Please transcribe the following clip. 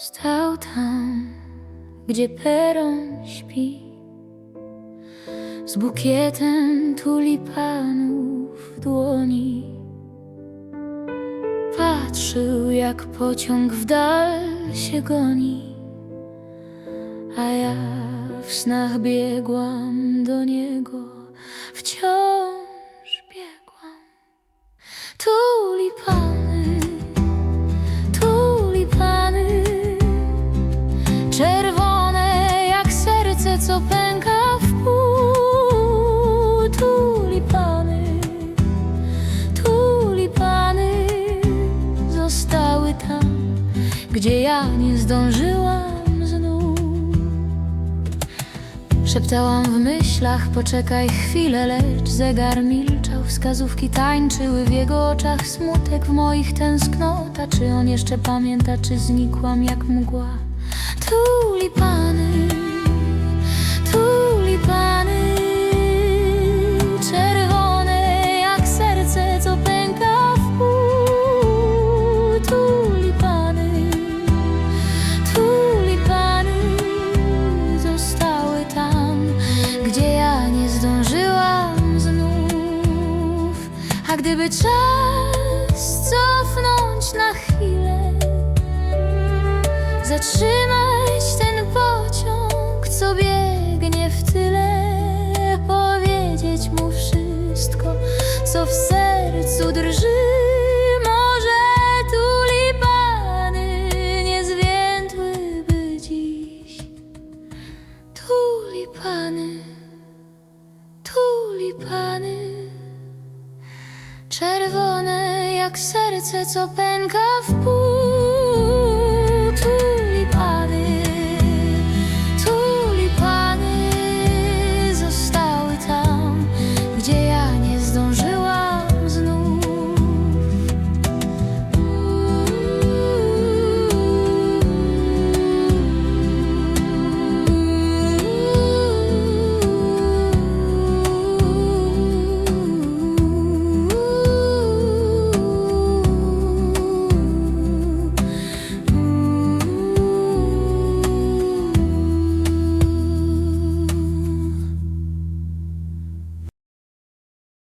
Stał tam, gdzie peron śpi, z bukietem tulipanów w dłoni. Patrzył, jak pociąg w dal się goni, a ja w snach biegłam do niego, wciąż biegłam. Tulipany, czerwone jak serce, co pęka w pół. Tulipany, tulipany zostały tam, gdzie ja nie zdążyłam znów. Szeptałam w myślach, poczekaj chwilę, lecz zegar milczał. Wskazówki tańczyły w jego oczach, smutek w moich tęsknota. Czy on jeszcze pamięta, czy znikłam jak mgła? Tulipany, tulipany, czerwone jak serce, co pęka w pół. Tulipany, tulipany zostały tam, gdzie ja nie zdążyłam znów. A gdyby czas cofnąć na chwilę, zatrzymać co w sercu drży. Może tulipany nie zwiędłyby dziś. Tulipany, tulipany, czerwone jak serce, co pęka w pół.